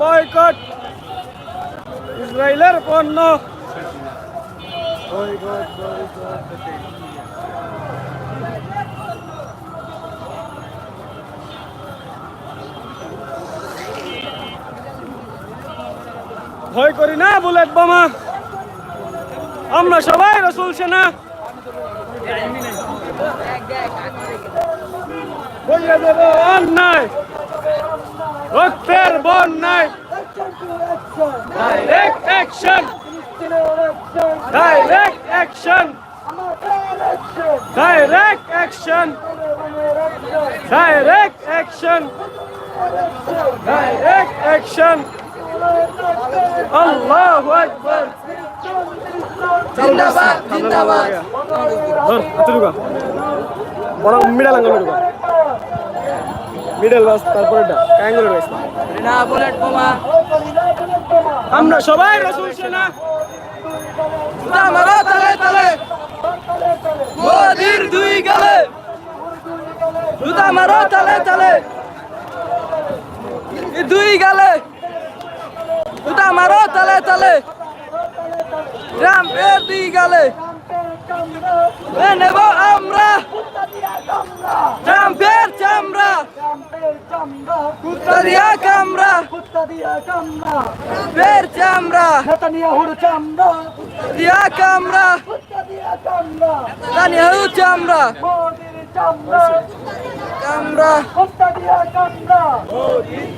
Boycott. ইসরায়েলের পণ্য। ভয় করি না, বুলেট বোমা। আমরা সবাই রসুল সেনা। বলিয়ে দেব অন্যায়। রক্তের বন্যায় direct action direct action direct action direct action direct action আল্লাহু আকবার জিন্দাবাদ জিন্দাবাদ। ধর হাতে ঢুকা। বড় মিডল আঙ্গুল ঢুকা মিডল বাস না বুলেট বোমা। আমরা সবাই রসুল সেনা। মারো তালে তালে। মোদির দুই গালে। জুতা মারো তালে তালে। এই দুই গালে। জুতা মারো তালে তালে। ট্রাম্পের দুই গালে। নেব আমরা। ট্রাম্পের চামড়া কুত্তা দিয়া ফের চামড়া। দিয়া কামড়া। তানিয়াহু চামড়া। কামড়া।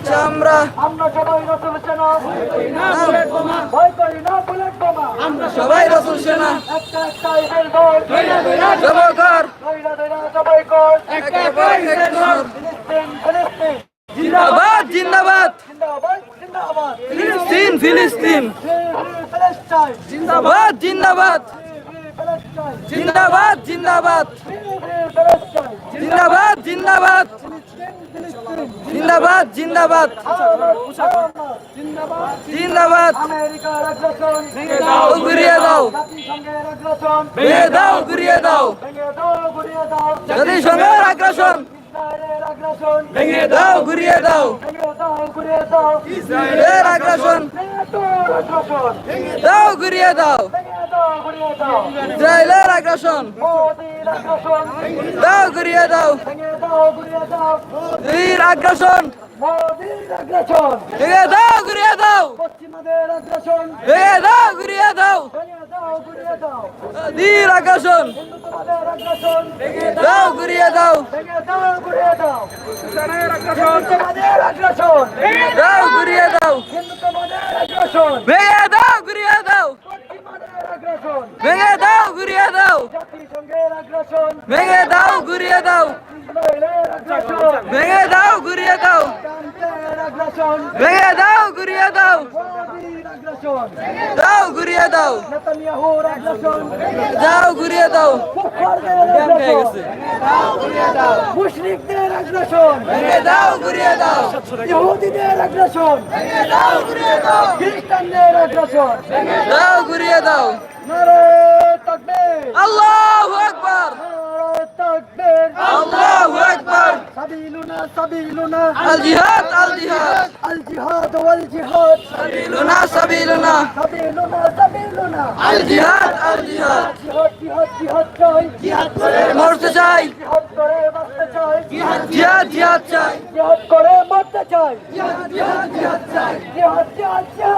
চামড়া। আমরা সবাই রসুল সেনা। ভয় করি না বুলেট বোমা। সবাই রসুল সেনা। একটা একটা ইমেল ভোট জবকর ধৈরা ধৈরা সবাই কর একে পর এক ঘর। ফিলিস্তিন ফিলিস্তিন জিন্দাবাদ জিন্দাবাদ জিন্দাবাদ জিন্দাবাদ ফিলিস্তিন ফিলিস্তিন ফিলিস্তাইন জিন্দাবাদ জিন্দাবাদ ফিলিস্তাইন জিন্দাবাদ জিন্দাবাদ ফিলিস্তাইন জিন্দাবাদ জিন্দাবাদ জিন্দাবাদ জিন্দাবাদ। জিন্দাবাদ। ঘুরিয়ে দাও। ভেঙে দাও, ঘুরিয়ে দাও। দাও জাতিসংঘের আগ্রাসন, ভেঙে দাও, ঘুরিয়ে দাও। ইসরায়েলের আগ্রাসন দাও, ঘুরিয়ে দাও। ইসরায়েলের আগ্রাসন। দাও ঘুরিয়ে দাও। বীর আগ্রাসন। ভেঙে দাও ঘুরিয়ে দাও। ভেঙে দাও ঘুরিয়ে দাও। বীর আগ্রাসন। দাও ঘুরিয়ে দাও। দাও ঘুরিয়ে দাও। দাও ঘুরিয়ে দাও ভেঙে দাও ঘুরিয়ে দাও পশ্চিমাদের আগ্রাসন ভেঙে দাও ঘুরিয়ে দাও জাতিসংঘের আগ্রাসন ভেঙে দাও ঘুরিয়ে দাও ইসরায়েলের আগ্রাসন ভেঙে দাও ঘুরিয়ে দাও ট্রাম্পের ভেঙে দাও ঘুরিয়ে দাও। দাও ঘুরিয়ে দাও। আগ্রাসন দাও। ঘুরিয়ে দাও। আগ্রাসন মুশরিকদের আগ্রাসন দাও। ঘুরিয়ে দাও। খ্রিস্টানদের আগ্রাসন। দাও ঘুরিয়ে দাও। নারে তাকবীর। আল্লাহু আকবার। তাকবীর। আল্লাহু আকবার। সাবিলুনা সাবিলুনা। আল জিহাদ আল জিহাদ। আল জিহাদ ওয়াল জিহাদ। সাবিলুনা সাবিলুনা। সাবিলুনা সাবিলুনা। আল জিহাদ আল জিহাদ। জিহাদ জিহাদ জিহাদ চাই। জিহাদ করে মরতে চাই। জিহাদ করে বাঁচতে চাই। জিহাদ জিহাদ চাই। জিহাদ করে মরতে চাই। জিহাদ জিহাদ জিহাদ চাই। জিহাদ জিহাদ জিহাদ জিহাদ।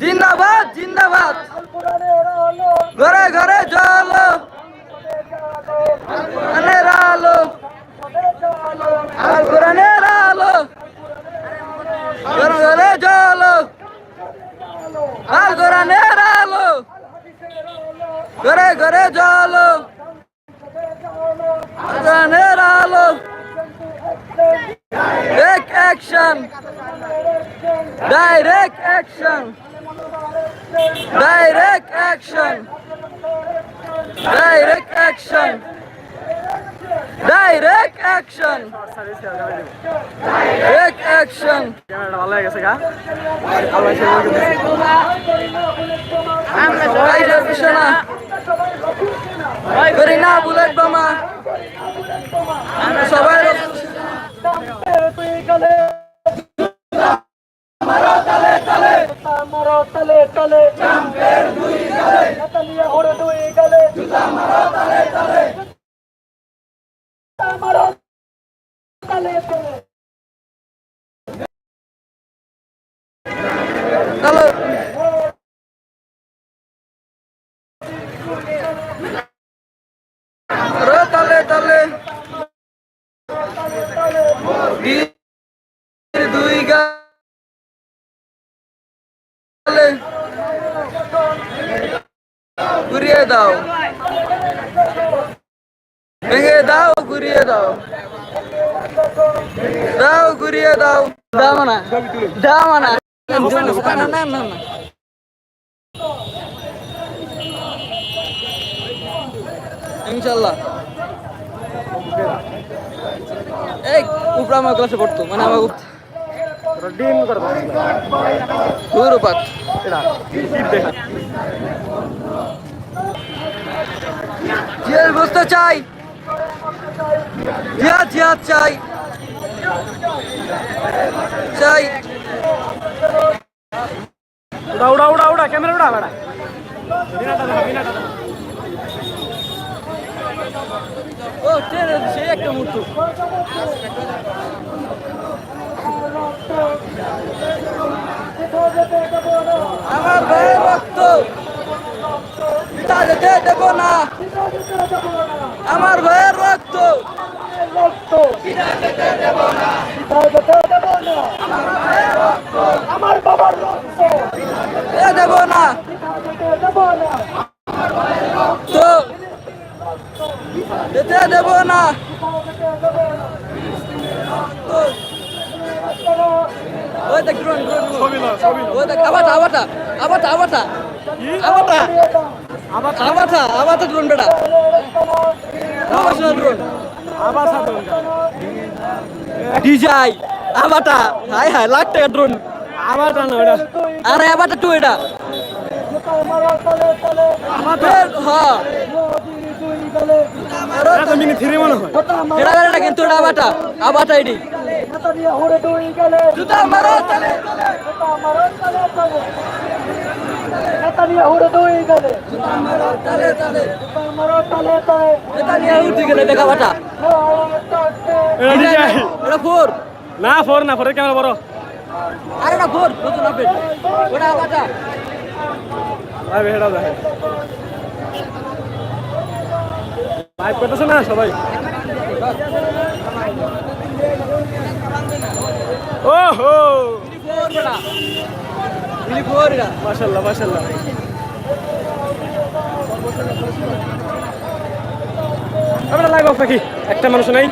জিন্দাবাদ জিন্দাবাদ। ঘরে ঘরে জলো। কোরআনের আলো। আর কোরআনের আলো। ঘরে ঘরে জলো। আর কোরআনের আলো। ঘরে ঘরে জলো। কোরআনের আলো। এক action direct action Direct action. Direct action. Direct action. Direct action. হয়ে। সবাই গালে ঘুরিয়ে দাও ভেঙে দাও ঘুরিয়ে দাও দাও ঘুরিয়ে দাও দাও না দাও না না না না ইনশাল্লাহ এই, উপরা আমার ক্লাসে পড়তো মানে আমার ডিম করে দাও। দূর এটা জিয়ার বুঝতে চাই। জিয়া জিয়া চাই। চাই। উড়া উড়া উড়া উড়া ক্যামেরা উড়া বেড়া। ও সেই একটা মুহূর্ত আমার ভাইয়ের রক্ত। পিতা যেতে দেব না। আমার ভাইয়ের রক্ত। রক্ত যেতে দেব না আমার বাবার রক্ত। না। যেতে না যেতে না। দেখ ড্রোন ড্রোন ওই দেখ আবাটা আবাটা আবাটা আবাটা আবাটা আবার আবাটা আবাটা ড্রোন বেটা প্রফেশনাল ড্রোন আবার সাথে ডিজাই আবাটা হাই হাই লাখ টাকা ড্রোন আবার টানো এটা আরে আবাটা টু এটা হ্যাঁ এটা তো মিনি থ্রি মনে হয় এটা এটা কিন্তু এটা আবাটা আবাটা এডি নেতানিয়া হরে দুই গলে। জুতা মারো মারো গলে তালে তালে মারো গেলে দেখা বাটা। এটা ফোর। না ফোর না ফোরের ক্যামেরা বড়। আরে না ফোর নতুন আপডেট ওটা আবাটা ভাই হেডাও দেখে লাইভ করতেছে না সবাই? ও মাসাল্লাহ মাসাল্লাহ আমরা লাইভ একটা মানুষ নাই?